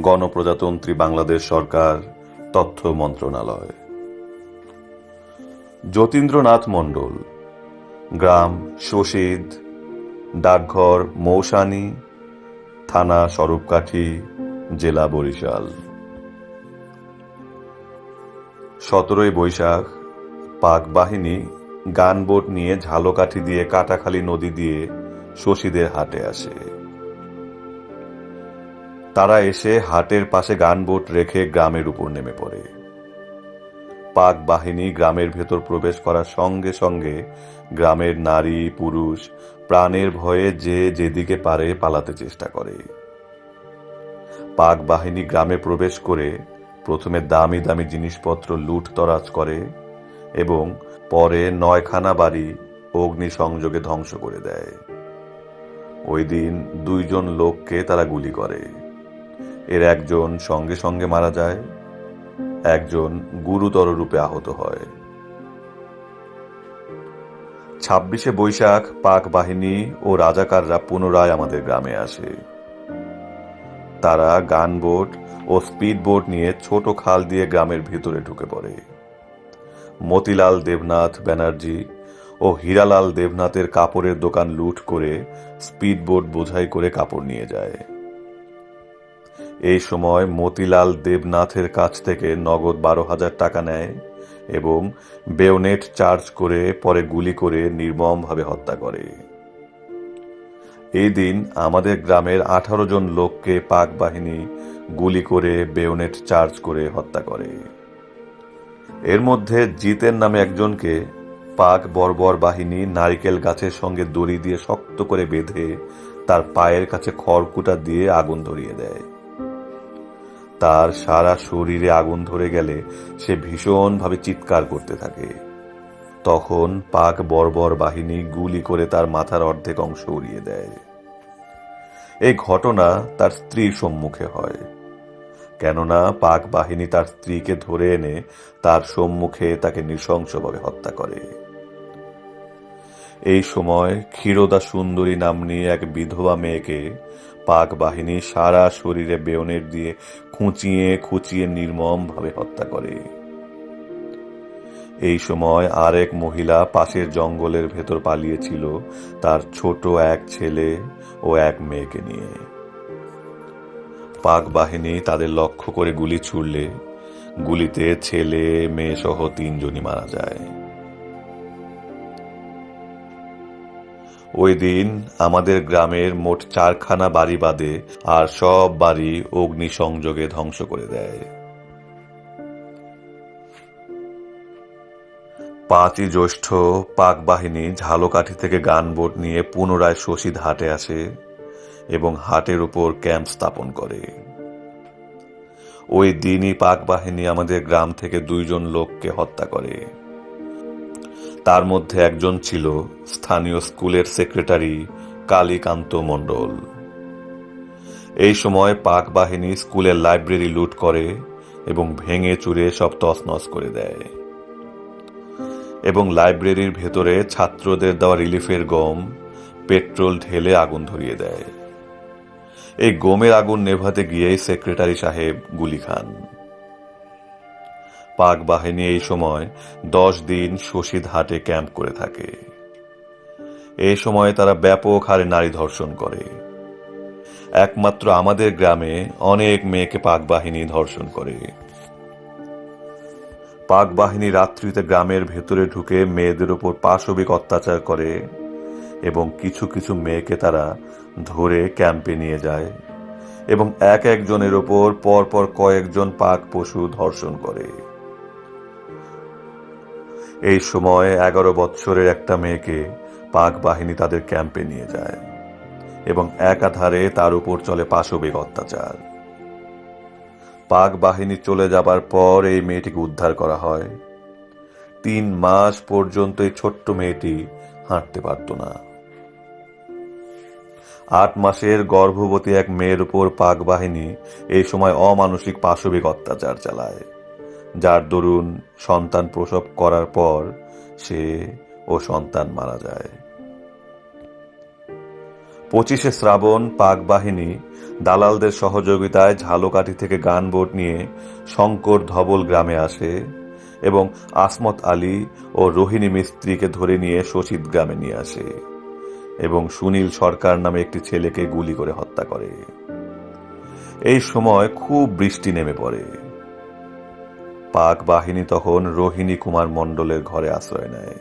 গণপ্রজাতন্ত্রী বাংলাদেশ সরকার, তথ্য মন্ত্রণালয়। যতীন্দ্রনাথ মণ্ডল, গ্রাম শশীদ, ডাকঘর মৌসানি, থানা স্বরূপকাঠি, জেলা বরিশাল। সতেরোই বৈশাখ, পাক বাহিনী গানবোট নিয়ে ঝালকাঠি দিয়ে কাটাখালী নদী দিয়ে শশীদের হাটে আসে। তারা এসে হাটের পাশে গানবোট রেখে গ্রামের উপর নেমে পড়ে। পাক বাহিনী গ্রামের ভেতর প্রবেশ করার সঙ্গে সঙ্গে গ্রামের নারী, পুরুষ প্রাণের ভয়ে যে যেদিকে পারে পালাতে চেষ্টা করে। পাক বাহিনী গ্রামে প্রবেশ করে প্রথমে দামি দামি জিনিসপত্র লুট তরাজ করে এবং পরে নয়খানা বাড়ি অগ্নি সংযোগে ধ্বংস করে দেয়। ওই দিন দুইজন লোককে তারা গুলি করে। এর একজন সঙ্গে সঙ্গে মারা যায়, একজন গুরুতর রূপে আহত হয়। ছাব্বিশে বৈশাখ পাক বাহিনী ও রাজাকাররা পুনরায় আমাদের গ্রামে আসে। তারা গানবোট ও স্পিড বোট নিয়ে ছোট খাল দিয়ে গ্রামের ভিতরে ঢুকে পড়ে। মতিলাল দেবনাথ ব্যানার্জি ও হীরালাল দেবনাথের কাপড়ের দোকান লুট করে স্পিড বোট বোঝাই করে কাপড় নিয়ে যায়। এই সময় মতিলাল দেবনাথের কাছ থেকে নগদ বারো হাজার টাকা নেয় এবং বেওনেট চার্জ করে পরে গুলি করে নির্মমভাবে হত্যা করে। এই দিন আমাদের গ্রামের আঠারো জন লোককে পাক বাহিনী গুলি করে বেওনেট চার্জ করে হত্যা করে। এর মধ্যে জিতের নামে একজনকে পাক বর্বর বাহিনী নারিকেল গাছের সঙ্গে দড়ি দিয়ে শক্ত করে বেঁধে তার পায়ের কাছে খড়কুটা দিয়ে আগুন ধরিয়ে দেয়। তার সারা শরীরে আগুন ধরে গেলে সে ভীষণভাবে চিৎকার করতে থাকে। তখন পাক বর্বর বাহিনী গুলি করে তার মাথার অর্ধেক অংশ উড়িয়ে দেয়। এই ঘটনা তার স্ত্রীর সম্মুখে হয়। কেননা পাক বাহিনী তার স্ত্রীকে ধরে এনে তার সম্মুখে তাকে নৃশংসভাবে হত্যা করে। এই সময় ক্ষীরোদা সুন্দরী নাম্নী এক বিধবা মেয়েকে পাক বাহিনী সারা শরীরে বেয়নের দিয়ে খুঁচিয়ে খুঁচিয়ে নির্মমভাবে হত্যা করে। এই সময় আরেক মহিলা পাশের জঙ্গলের ভেতর পালিয়েছিল তার ছোট এক ছেলে ও এক মেয়েকে নিয়ে। পাক বাহিনী তাদের লক্ষ্য করে গুলি ছুড়লে। গুলিতে ছেলে মেয়ে সহ তিনজনই মারা যায়। ওই দিন আমাদের গ্রামের মোট চারখানা বাড়ি বাদে আর সব বাড়ি অগ্নি সংযোগে ধ্বংস করে দেয়। পাঁচই জ্যৈষ্ঠ পাক বাহিনী ঝালকাঠি থেকে গানবোট নিয়ে পুনরায় শশীদ হাটে আসে এবং হাটের উপর ক্যাম্প স্থাপন করে। ওই দিনই পাক বাহিনী আমাদের গ্রাম থেকে দুইজন লোককে হত্যা করে। তার মধ্যে একজন ছিল স্থানীয় স্কুলের সেক্রেটারি কালীকান্ত মণ্ডল। এই সময় পাক বাহিনী স্কুলের লাইব্রেরি লুট করে এবং ভেঙে চুরে সব তছনছ করে দেয়। এবং লাইব্রেরির ভেতরে ছাত্রদের দেওয়া রিলিফের গম, পেট্রোল ঢেলে আগুন ধরিয়ে দেয়। এই গমের আগুন নেভাতে গিয়েই সেক্রেটারি সাহেব গুলি খান। পাক বাহিনী এই সময় দশ দিন শশীদ হাটে ক্যাম্প করে থাকে। এই সময় তারা ব্যাপক হারে নারী ধর্ষণ করে। একমাত্র আমাদের গ্রামে অনেক মেয়েকে পাক বাহিনী ধর্ষণ করে। পাক বাহিনী রাত্রিতে গ্রামের ভেতরে ঢুকে মেয়েদের উপর পাশবিক অত্যাচার করে এবং কিছু কিছু মেয়েকে তারা ধরে ক্যাম্পে নিয়ে যায় এবং এক একজনের ওপর পরপর কয়েকজন পাক পশু ধর্ষণ করে। এই সময় এগারো বৎসরের একটা মেয়েকে পাক বাহিনী তাদের ক্যাম্পে নিয়ে যায় এবং একাধারে তার উপর চলে পাশবিক অত্যাচার। পাক বাহিনী চলে যাবার পর এই মেয়েটিকে উদ্ধার করা হয়। তিন মাস পর্যন্ত এই ছোট্ট মেয়েটি হাঁটতে পারত না। আট মাসের গর্ভবতী এক মেয়ের উপর পাক বাহিনী এই সময় অমানসিক পাশবিক অত্যাচার চালায়। যার দরুন সন্তান প্রসব করার পর সে ও সন্তান মারা যায়। পঁচিশে শ্রাবণ পাক বাহিনী দালালদের সহযোগিতায় ঝালকাঠি থেকে গান বোট নিয়ে শঙ্কর ধবল গ্রামে আসে এবং আসমত আলী ও রোহিণী মিস্ত্রিকে ধরে নিয়ে শশীদ গ্রামে নিয়ে আসে এবং সুনীল সরকার নামে একটি ছেলেকে গুলি করে হত্যা করে। এই সময় খুব বৃষ্টি নেমে পড়ে। পাক বাহিনী তখন রোহিণী কুমার মণ্ডলের ঘরে আশ্রয় নেয়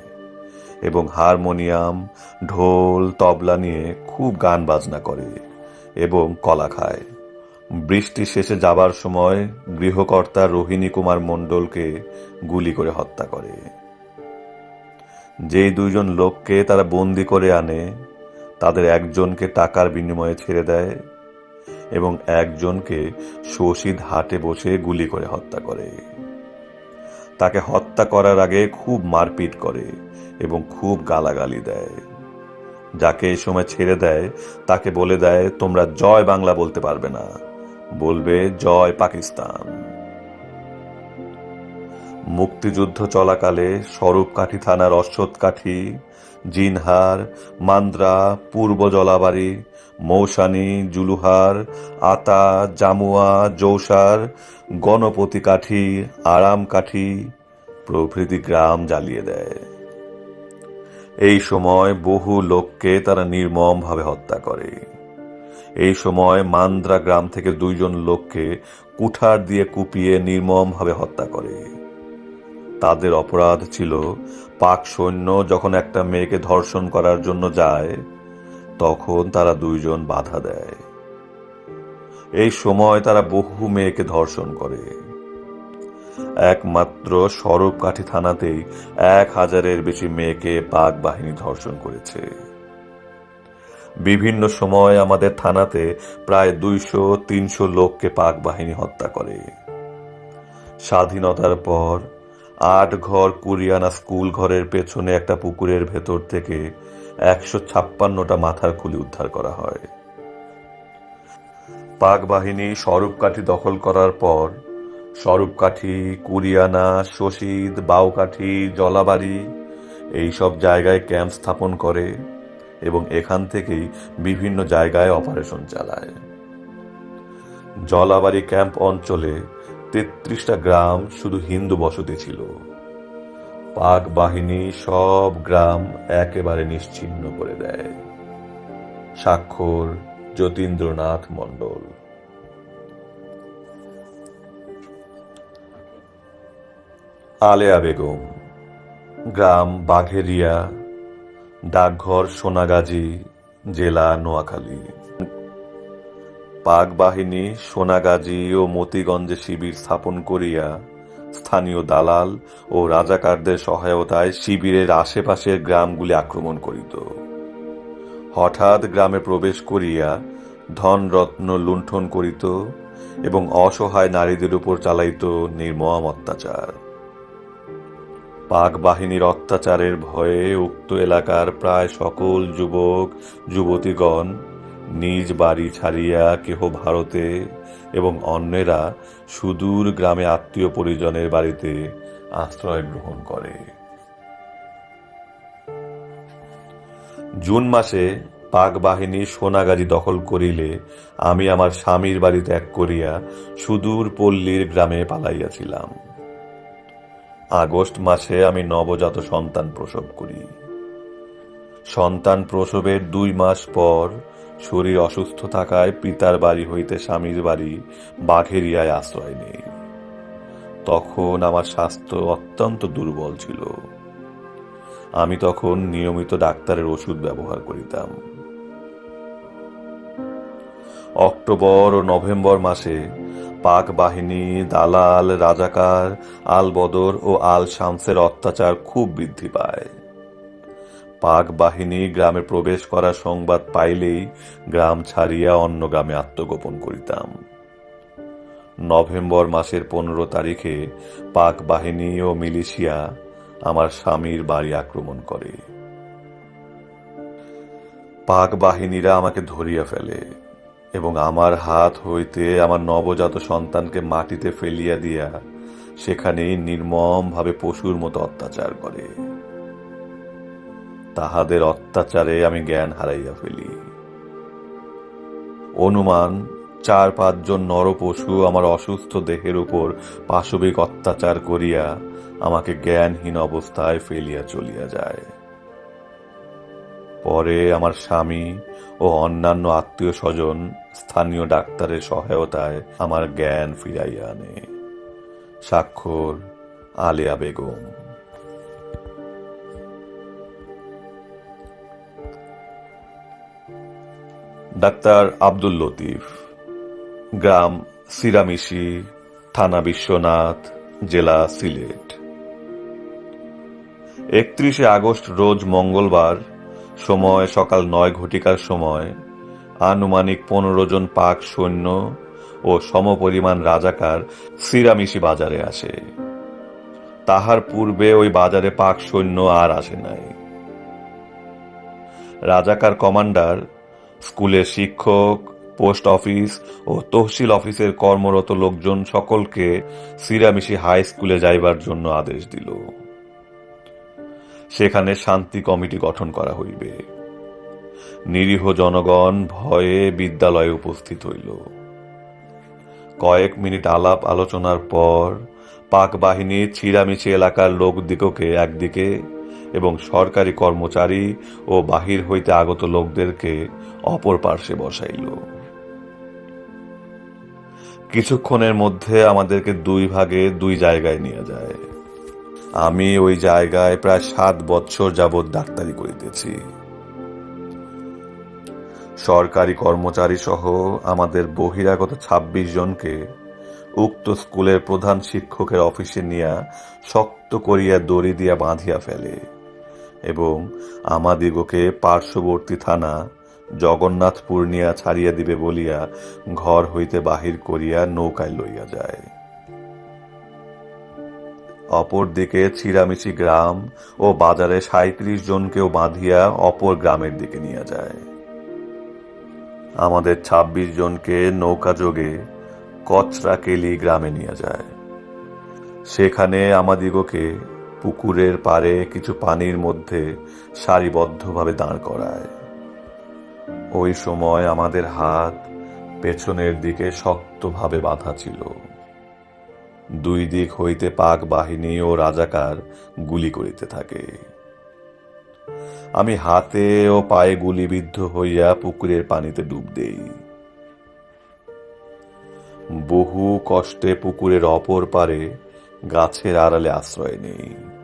এবং হারমোনিয়াম, ঢোল, তবলা নিয়ে খুব গান বাজনা করে এবং কলা খায়। বৃষ্টি শেষে যাবার সময় গৃহকর্তা রোহিণী কুমার মণ্ডলকে গুলি করে হত্যা করে। যেই দুইজন লোককে তারা বন্দি করে আনে, তাদের একজনকে টাকার বিনিময়ে ছেড়ে দেয় এবং একজনকে শশীদ হাটে বসে গুলি করে হত্যা করে। তাকে হত্যা করার আগে খুব মারপিট করে এবং খুব গালাগালি দেয়। যাকে এই সময় ছেড়ে দেয়, তাকে বলে দেয়, তোমরা জয় বাংলা বলতে পারবে না। বলবে, জয় পাকিস্তান। মুক্তিযুদ্ধ চলাকালে স্বরূপকাঠি থানার অশ্বৎকাঠি জিনহার, মান্দ্রা, পূর্ব জলাবাড়ি মৌসানি, জুলুহার, আতা, জামুয়া, জৌসার, গণপতি কাঠি, আরাম কাঠি প্রভৃতি গ্রাম জ্বালিয়ে দেয়। এই সময় বহু লোককে তারা নির্মমভাবে হত্যা করে। এই সময় মান্দ্রা গ্রাম থেকে দুইজন লোককে কুঠার দিয়ে কুপিয়ে নির্মমভাবে হত্যা করে। তাদের অপরাধ ছিল পাক সৈন্য যখন একটা মেয়েকে ধর্ষণ করার জন্য যায় তখন তারা দুইজন বাধা দেয়। এই সময় তারা বহু মেয়েকে ধর্ষণ করে। একমাত্র সরবকাঠি থানাতেই এক হাজারের বেশি মেয়েকে পাক বাহিনী ধর্ষণ করেছে। বিভিন্ন সময় আমাদের থানাতে প্রায় দুইশো, তিনশো লোককে পাক বাহিনী হত্যা করে। স্বাধীনতার পর আট ঘর কুরিয়ানা স্কুল ঘরের পেছনে একটা পুকুরের ভেতর থেকে একশো ছাপ্পান্নটা মাথার খুলি উদ্ধার করা হয়। পাক বাহিনী স্বরূপকাঠি দখল করার পর, স্বরূপকাঠি, কুরিয়ানা, শশীদ, বাউকাঠি, জলাবাড়ি এই সব জায়গায় ক্যাম্প স্থাপন করে এবং এখান থেকেই বিভিন্ন জায়গায় অপারেশন চালায়। জলাবাড়ি ক্যাম্প অঞ্চলে তেত্রিশটা গ্রাম শুধু হিন্দু বসতি ছিল। পাক বাহিনী সব গ্রাম একেবারে নিশ্চিহ্ন করে দেয়। স্বাক্ষর যতীন্দ্রনাথ মণ্ডল। আলেয়া বেগম, গ্রাম বাঘেরিয়া, ডাকঘর সোনাগাজী, জেলা নোয়াখালী। পাক বাহিনী সোনাগাজী ও মতিগঞ্জে শিবির স্থাপন করিয়া স্থানীয় দালাল ও রাজাকারদের সহায়তায় শিবিরের আশেপাশের গ্রামগুলি আক্রমণ করিত। হঠাৎ গ্রামে প্রবেশ করিয়া ধনরত্ন লুণ্ঠন করিত এবং অসহায় নারীদের উপর চালাইত নির্মম অত্যাচার। পাক বাহিনীর অত্যাচারের ভয়ে উক্ত এলাকার প্রায় সকল যুবক, যুবতীগণ নিজ বাড়ি ছাড়িয়া কেহ ভারতে এবং অন্যেরা সুদূর গ্রামে আত্মীয় পরিজনের বাড়িতে আশ্রয় গ্রহণ করে। জুন মাসে পাক বাহিনী সোনাগাজী দখল করিলে আমি আমার স্বামীর বাড়ি ত্যাগ করিয়া সুদূর পল্লীর গ্রামে পালাইয়াছিলাম। আগস্ট মাসে আমি নবজাত সন্তান প্রসব করি। সন্তান প্রসবের দুই মাস পর শরীর অসুস্থ থাকায় পিতার বাড়ি হইতে স্বামীর বাড়ি বাঘেরিয়ায় আশ্রয় নেই। তখন আমার স্বাস্থ্য অত্যন্ত দুর্বল ছিল। আমি তখন নিয়মিত ডাক্তারের ওষুধ ব্যবহার করিতাম। অক্টোবর ও নভেম্বর মাসে পাক বাহিনী দালাল, রাজাকার আল বদর ও আল শামসের অত্যাচার খুব বৃদ্ধি পায়। পাক বাহিনী গ্রামে প্রবেশ করার সংবাদ পাইলেই গ্রাম ছাড়িয়া অন্য গ্রামে আত্মগোপন করিতাম। নভেম্বর মাসের পনেরো তারিখে পাক বাহিনী ও মিলিশিয়া আমার স্বামীর বাড়ি আক্রমণ করে। পাক বাহিনীরা আমাকে ধরিয়া ফেলে এবং আমার হাত হইতে আমার নবজাত সন্তানকে মাটিতে ফেলিয়া দিয়া সেখানেই নির্মমভাবে পশুর মতো অত্যাচার করে। তাহাদের অত্যাচারে আমি জ্ঞান হারাইয়া ফেলি। অনুমান, চার পাঁচজন নরপশু আমার অসুস্থ দেহের উপর পাশবিক অত্যাচার করিয়া আমাকে জ্ঞানহীন অবস্থায় ফেলিয়া চলিয়া যায়। পরে আমার স্বামী ও অন্যান্য আত্মীয় স্বজন স্থানীয় ডাক্তারের সহায়তায় আমার জ্ঞান ফিরাইয়া আনে। স্বাক্ষর, আলিয়া বেগম। ডাক্তার আব্দুল লতিফ। গ্রাম সিরামিশি, থানা বিশ্বনাথ, জেলা সিলেট। একত্রিশে আগস্ট রোজ মঙ্গলবার, সময় সকাল নয় ঘটিকার সময়, আনুমানিক পনেরো জন পাক সৈন্য ও সমপরিমাণ রাজাকার সিরামিশি বাজারে আসে। তাহার পূর্বে ওই বাজারে পাক সৈন্য আর আসে নাই। রাজাকার কমান্ডার স্কুলের শিক্ষক, পোস্ট অফিস ও তহসিল অফিসের কর্মরত লোকজন সকলকে সিরামিশি হাই স্কুলে যাইবার জন্য আদেশ দিল। সেখানে শান্তি কমিটি গঠন করা হইবে। নিরীহ জনগণ ভয়ে বিদ্যালয়ে উপস্থিত হইল। কয়েক মিনিট আলাপ আলোচনার পর পাক বাহিনী চিরামিচি এলাকার লোকদিগকে একদিকে এবং সরকারি কর্মচারী ও বাহির হইতে আগত লোকদেরকে অপর পার্শ্বে বসাইল। কিছুক্ষণের মধ্যে আমাদেরকে দুই ভাগে দুই জায়গায় নিয়ে যায়। আমি ওই জায়গায় প্রায় সাত বৎসর যাবৎ ডাক্তারি করিতেছি। সরকারি কর্মচারী সহ আমাদের বহিরাগত ২৬ জনকে উক্ত স্কুলের প্রধান শিক্ষকের অফিসে নিয়া শক্ত করিয়া দড়ি দিয়া বাঁধিয়া ফেলে এবং আমাদিগকে পার্শ্ববর্তী থানা জগন্নাথপুর নিয়া ছাড়িয়া দিবে বলিয়া ঘর হইতে বাহির করিয়া নৌকায় লইয়া যায়। অপরদিকে ছিরামিছি গ্রাম ও বাজারে সাঁত্রিশ জনকেও বাঁধিয়া অপর গ্রামের দিকে নিয়ে যায়। আমাদের ২৬ জনকে নৌকা যোগে কচরাকেলি গ্রামে নিয়ে যায়। সেখানে আমাদিগকে পুকুরের পাড়ে কিছু পানির মধ্যে সারিবদ্ধভাবে দাঁড় করায়। ওই সময় আমাদের হাত পেছনের দিকে শক্তভাবে বাঁধা ছিল। দুই দিক হইতে পাক বাহিনী ও রাজাকার গুলি করিতে থাকে। আমি হাতে ও পায়ে গুলিবিদ্ধ হইয়া পুকুরের পানিতে ডুব দেই। বহু কষ্টে পুকুরের অপর পারে গাছের আড়ালে আশ্রয় নেই।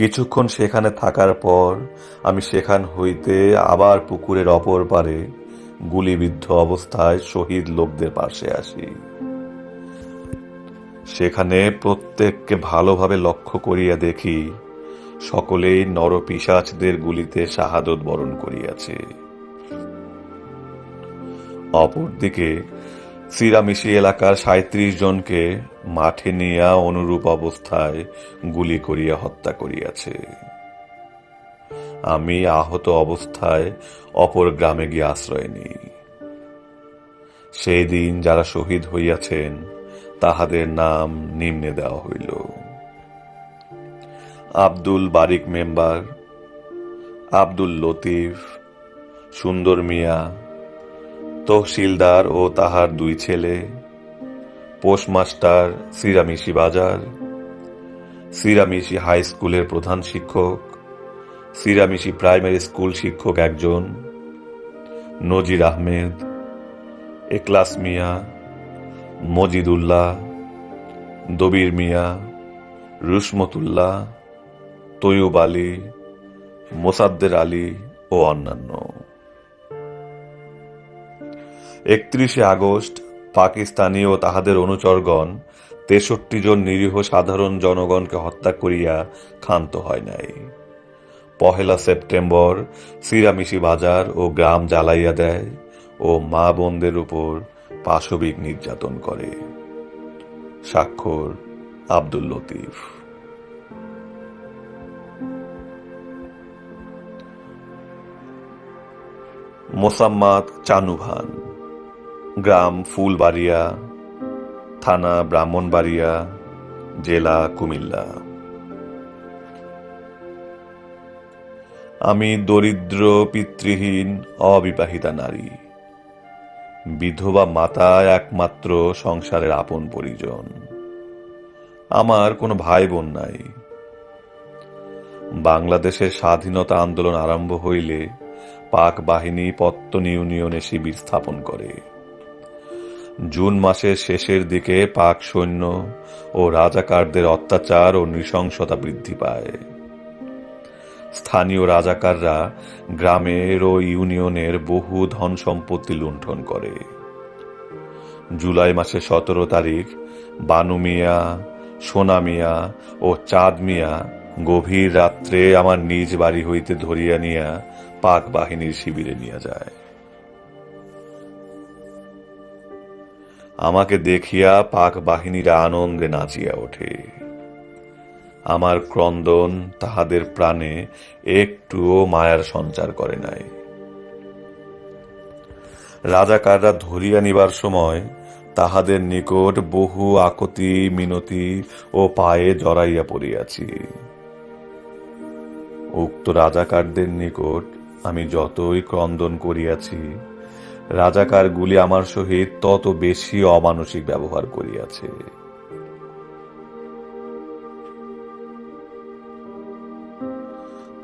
কিছুক্ষণ সেখানে থাকার পর আমি সেখান হইতে আবার পুকুরের অপর পারে গুলিবিদ্ধ অবস্থায় শহীদ লোকদের পাশে আসি। সেখানে প্রত্যেককে ভালোভাবে লক্ষ্য করিয়া দেখি, সকলেই নরপিসাচদের গুলিতে শাহাদত বরণ করিয়াছে। অপরদিকে সিরামিশি এলাকার সাঁত্রিশ জনকে মাঠে নিয়া অনুরূপ অবস্থায় গুলি করিয়া হত্যা করিয়াছে। আমি আহত অবস্থায় অপর গ্রামে গিয়ে আশ্রয় নিই। সেই দিন যারা শহীদ হইয়াছেন, তাহাদের নাম নিম্নে দেওয়া হইল। আব্দুল বারিক মেম্বার, আব্দুল লতিফ, সুন্দর মিয়া তহসিলদার ও তাহার দুই ছেলে, পোস্টমাস্টার সিরামিশি বাজার সিরামিশি হাই স্কুলের প্রধান শিক্ষক সিরামিশি প্রাইমারি স্কুল শিক্ষক একজন, নজির আহমেদ এক্লাস মিয়া, মজিদুল্লাহ, দবির মিয়া রুসমতুল্লাহ তৈয়ব আলী, মোসাদ্দের আলী ও অন্যান্য। একত্রিশে আগস্ট পাকিস্তানি ও তাহাদের অনুচরগণ তেষট্টি জন নিরীহ সাধারণ জনগণকে হত্যা করিয়া ক্ষান্ত হয় নাই। পহেলা সেপ্টেম্বর সিরামিশি বাজার ও গ্রাম জ্বালাইয়া দেয় ও মা বোনদের উপর পাশবিক নির্যাতন করে। স্বাক্ষর আব্দুল লতিফ। মোসাম্মাদ চানুভান। গ্রাম ফুলবাড়িয়া, থানা ব্রাহ্মণবাড়িয়া, জেলা কুমিল্লা। আমি দরিদ্র, পিতৃহীন, অবিবাহিতা নারী। বিধবা মাতা একমাত্র সংসারের আপন পরিজন। আমার কোনো ভাই বোন নাই। বাংলাদেশের স্বাধীনতা আন্দোলন আরম্ভ হইলে পাক বাহিনী পত্তন ইউনিয়নে শিবির স্থাপন করে। জুন মাসের শেষের দিকে পাক সৈন্য ও রাজাকারদের অত্যাচার ও নৃশংসতা বৃদ্ধি পায়। স্থানীয় রাজাকাররা গ্রামের ও ইউনিয়নের বহু ধন সম্পত্তি লুণ্ঠন করে। জুলাই মাসের সতেরো তারিখ বানু মিয়া, সোনা মিয়া ও চাঁদ মিয়া গভীর রাত্রে আমার নিজ বাড়ি হইতে ধরিয়া নিয়া পাক বাহিনীর শিবিরে নিয়ে যায়। আমাকে দেখিয়া পাক বাহিনীরা আনন্দে নাচিয়া ওঠে। আমার ক্রন্দন তাহাদের প্রাণে একটুও মায়ার সঞ্চার করে নাই। রাজাকাররা ধরিয়া নিবার সময় তাহাদের নিকট বহু আকতি, মিনতি ও পায়ে জড়াইয়া পড়িয়াছি। উক্ত রাজাকারদের নিকট আমি যতই ক্রন্দন করিয়াছি রাজাকারগুলি আমার সহিত তত বেশি অমানসিক ব্যবহার করিয়াছে।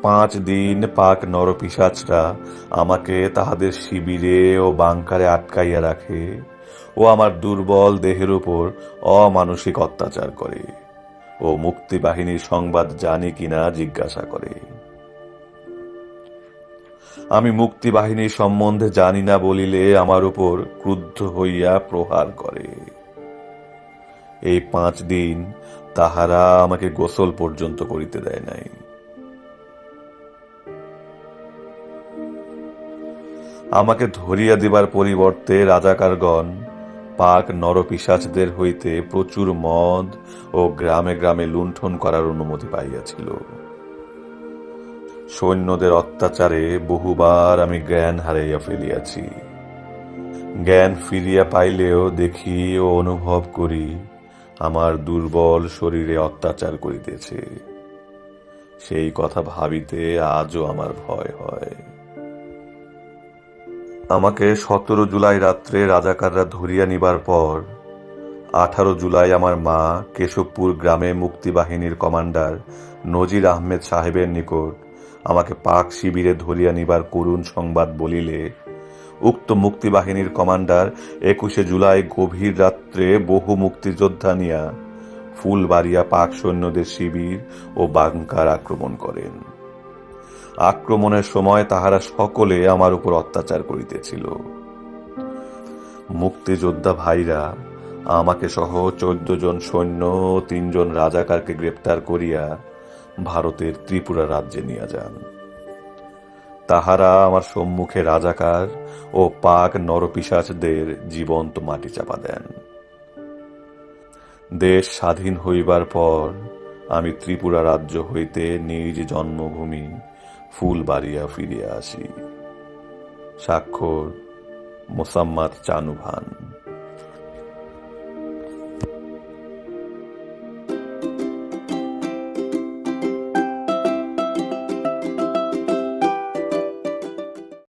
পাঁচ দিন পাক নরপিসাচরা আমাকে তাহাদের শিবিরে ও বাংকারে আটকাইয়া রাখে ও আমার দুর্বল দেহের উপর অমানসিক অত্যাচার করে ও মুক্তিবাহিনীর সংবাদ জানি কিনা জিজ্ঞাসা করে। আমি মুক্তিবাহিনীর সম্বন্ধে জানি না বলিলে আমার উপর ক্রুদ্ধ হইয়া প্রহার করে। এই পাঁচ দিন তাহারা আমাকে গোসল পর্যন্ত করিতে দেয় নাই। আমাকে ধরিয়া দিবার পরিবর্তে রাজাকারগণ, পাক নরপিসাচদের হইতে প্রচুর মদ ও গ্রামে গ্রামে লুণ্ঠন করার অনুমতি পাইয়াছিল। সৈন্যদের অত্যাচারে বহুবার আমি জ্ঞান হারাইয়া ফেলিয়াছি। জ্ঞান ফিরিয়া পাইলেও দেখি ও অনুভব করি আমার দুর্বল শরীরে অত্যাচার করিতেছে। সেই কথা ভাবিতে আজও আমার ভয় হয়। আমাকে সতেরো জুলাই রাত্রে রাজাকাররা ধরিয়া নিবার পর আঠারো জুলাই আমার মা কেশবপুর গ্রামে মুক্তিবাহিনীর কমান্ডার নজির আহমেদ সাহেবের নিকট আমাকে পাক শিবিরে ধরিয়া নিবার করুণ সংবাদ বলিলে, উক্ত মুক্তিবাহিনীর কমান্ডার একুশে জুলাই গভীর রাত্রে বহু মুক্তিযোদ্ধা নিয়া ফুলবাড়িয়া পাক সৈন্যদের শিবির ও বাংকার আক্রমণ করেন। আক্রমণের সময় তাহারা সকলে আমার উপর অত্যাচার করিতেছিল। মুক্তিযোদ্ধা ভাইরা, আমাকে সহ চোদ্দ জন সৈন্য তিনজন রাজাকারকে গ্রেপ্তার করিয়া ভারতের ত্রিপুরা রাজ্যে নিয়ে যান। তাহারা আমার সম্মুখে রাজাকার ও পাক নরপিসাচদের জীবন্ত মাটি চাপা দেন। দেশ স্বাধীন হইবার পর আমি ত্রিপুরা রাজ্য হইতে নিজ জন্মভূমি ফুলবাড়িয়া ফিরিয়া আসি। স্বাক্ষর মোসাম্মাত চানুভান।